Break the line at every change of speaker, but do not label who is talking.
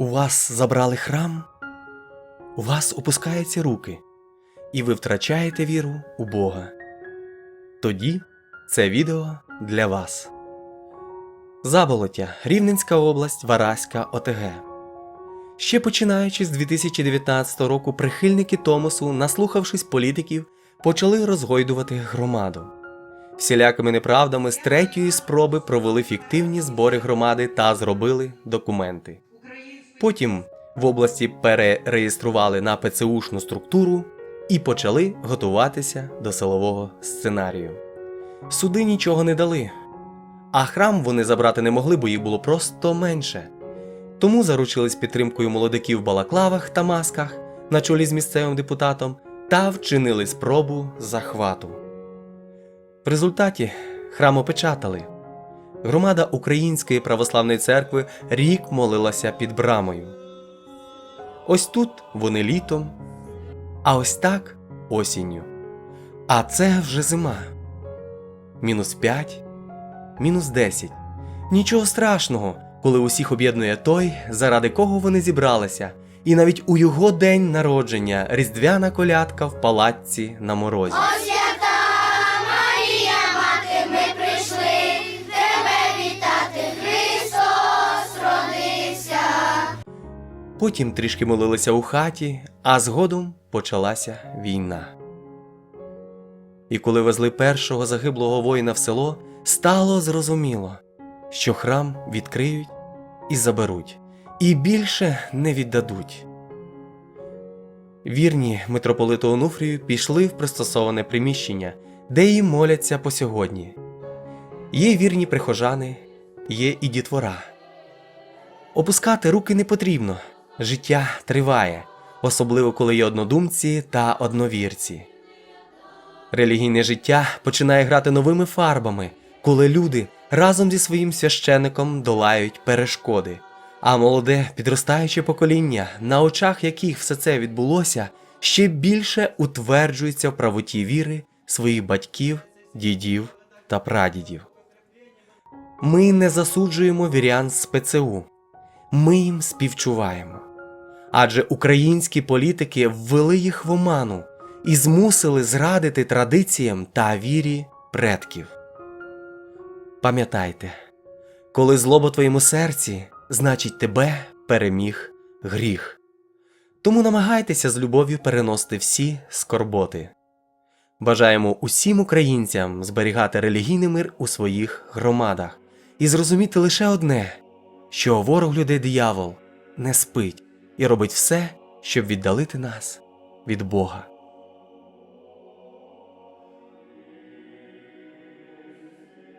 У вас забрали храм, у вас опускаються руки, і ви втрачаєте віру у Бога. Тоді це відео для вас. Заболоття, Рівненська область, Вараська ОТГ. Ще починаючи з 2019 року, прихильники Томосу, наслухавшись політиків, почали розгойдувати громаду. Всілякими неправдами з третьої спроби провели фіктивні збори громади та зробили документи. Потім в області перереєстрували на ПЦУшну структуру і почали готуватися до силового сценарію. Суди нічого не дали, а храм вони забрати не могли, бо їх було просто менше. Тому заручились підтримкою молодиків в балаклавах та масках на чолі з місцевим депутатом та вчинили спробу захвату. В результаті храм опечатали. Громада Української православної церкви рік молилася під брамою. Ось тут вони літом, а ось так осінню. А це вже зима. Мінус 5, мінус 10. Нічого страшного, коли усіх об'єднує той, заради кого вони зібралися, і навіть у його день народження різдвяна колядка в палаці на морозі. Потім трішки молилися у хаті, а згодом почалася війна. І коли везли першого загиблого воїна в село, стало зрозуміло, що храм відкриють і заберуть, і більше не віддадуть. Вірні митрополиту Онуфрію пішли в пристосоване приміщення, де їм моляться по сьогодні. Є вірні прихожани, є і дітвора. Опускати руки не потрібно. Життя триває, особливо коли є однодумці та одновірці. Релігійне життя починає грати новими фарбами, коли люди разом зі своїм священником долають перешкоди. А молоде підростаюче покоління, на очах яких все це відбулося, ще більше утверджується в правоті віри своїх батьків, дідів та прадідів. Ми не засуджуємо вірян з ПЦУ, ми їм співчуваємо. Адже українські політики ввели їх в оману і змусили зрадити традиціям та вірі предків. Пам'ятайте, коли злоба твоєму серці, значить тебе переміг гріх. Тому намагайтеся з любов'ю переносити всі скорботи. Бажаємо усім українцям зберігати релігійний мир у своїх громадах і зрозуміти лише одне, що ворог людей диявол не спить і робить все, щоб віддалити нас від Бога.